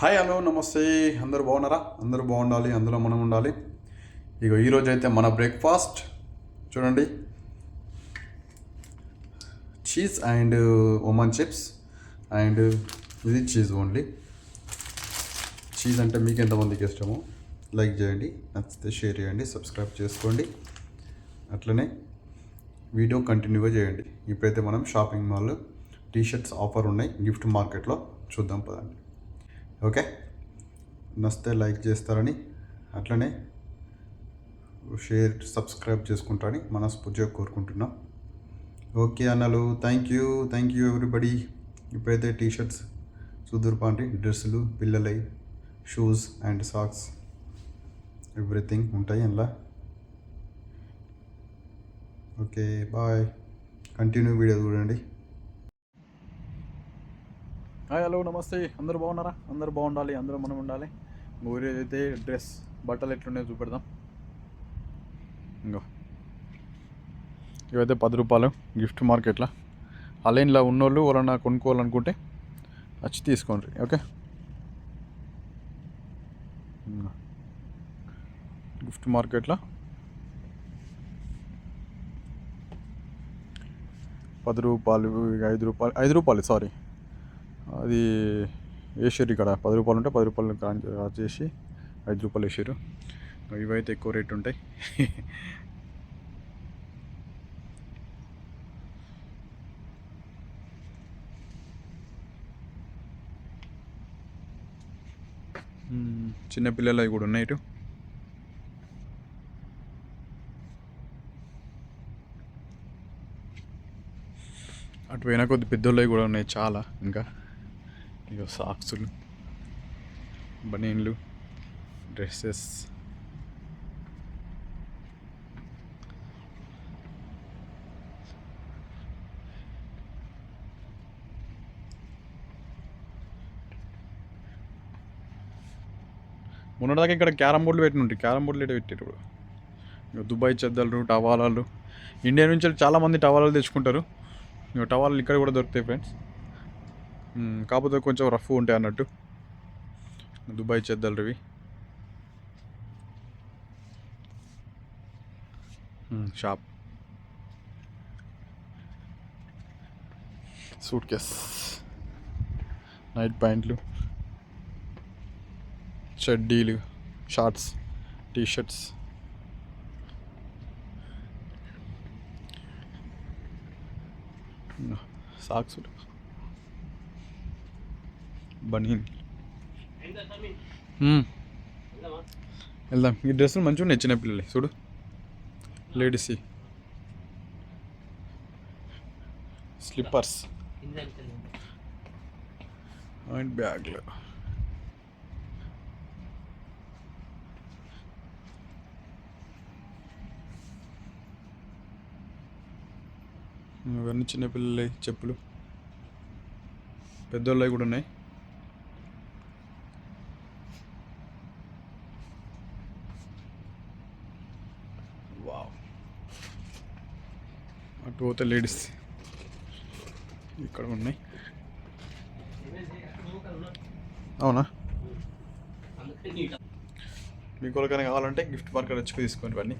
Hi hello నమస్తే. అందరూ బాగున్నారా? అందరూ బాగుండాలి అందులో మనం ఉండాలి. ఇక ఈరోజు అయితే మన బ్రేక్ఫాస్ట్ చూడండి. Cheese and onion chips and ఇది చీజ్ ఓన్లీ చీజ్ అంటే మీకు ఎంతమందికి ఇష్టమో? లైక్ చేయండి. నచ్చితే షేర్ చేయండి. సబ్స్క్రైబ్ చేసుకోండి. అట్లనే వీడియో కంటిన్యూగా చేయండి. ఇప్పుడైతే మనం షాపింగ్ మాల్ టీషర్ట్స్ ఆఫర్ ఉన్నాయి. గిఫ్ట్ మార్కెట్లో చూద్దాం పదండి. ఓకే? నస్తే లైక్ చేస్తారని అట్లనే షేర్ సబ్స్క్రైబ్ చేసుకుంటారని మనస్ఫూర్తిగా కోరుకుంటున్నాం. ఓకే అన్నలు thank you thank you everybody. ఇప్పుడైతే టీ షర్ట్స్ డ్రెస్సులు పిల్లలై షూస్ అండ్ సాక్స్ ఎవ్రీథింగ్ ఉంటాయి అందులో. Okay bye. కంటిన్యూ వీడియో చూడండి. హలో నమస్తే. అందరూ బాగున్నారా? అందరూ బాగుండాలి అందరూ మనం ఉండాలి. ఊరి అయితే డ్రెస్ బట్టలు ఎట్లున్నాయో చూపెడదాం. ఇంకో ఇవైతే పది రూపాయలు గిఫ్ట్ మార్కెట్లో. అలైన్లో ఉన్నోళ్ళు ఎవరన్నా కొనుక్కోవాలనుకుంటే వచ్చి తీసుకోండి ఓకే? గిఫ్ట్ మార్కెట్లో. పది రూపాయలు ఐదు రూపాయలు ఐదు రూపాయలు సారీ. అది వేసారు ఇక్కడ. పది రూపాయలు ఉంటే పది రూపాయలు కాల్ చేసి ఐదు రూపాయలు వేసారు. ఇవైతే ఎక్కువ రేట్ ఉంటాయి. చిన్నపిల్లలు చిన్నపిల్లలవి కూడా ఉన్నాయి ఇటు. అటు పోయినా కొద్ది పెద్దోళ్ళవి కూడా ఉన్నాయి చాలా ఇంకా. ఇక సాక్సులు బనీన్లు డ్రెస్సెస్. మొన్నటిదాకా ఇక్కడ క్యారమ్ బోర్డులు పెట్టిన ఉంటాయి క్యారమ్ బోర్డులు ఇటు పెట్టారు ఇప్పుడు? దుబాయ్ చెద్దలు టవాలాలు. ఇండియా నుంచి చాలా మంది టవాలాలు తెచ్చుకుంటారు. ఇక టవాలు ఇక్కడ కూడా దొరుకుతాయి ఫ్రెండ్స్. కాకపోతే కొంచెం రఫ్ ఉంటాయి అన్నట్టు. దుబాయ్ చెద్దలు ఇవి షాప్. సూట్ కేస్ నైట్ ప్యాంట్లు షడ్డీలు షార్ట్స్ టీ షర్ట్స్ సాక్స్ బనీన్. మ్మ్. వెళ్దాం. ఈ డ్రెస్సులు మంచిగా ఉన్నాయి చిన్నపిల్లలు చూడు. లేడీస్ స్లిప్పర్స్ అండ్ బ్యాగ్లు ఇవన్నీ చిన్నపిల్లలు చెప్పులు. పెద్దోళ్ళవి కూడా ఉన్నాయి. అటు పోతే లేడీస్ ఇక్కడ ఉన్నాయి. అవునా? మీకు ఎవరికైనా కావాలంటే గిఫ్ట్ మార్కెట్ వచ్చి తీసుకోండి ఇవన్నీ.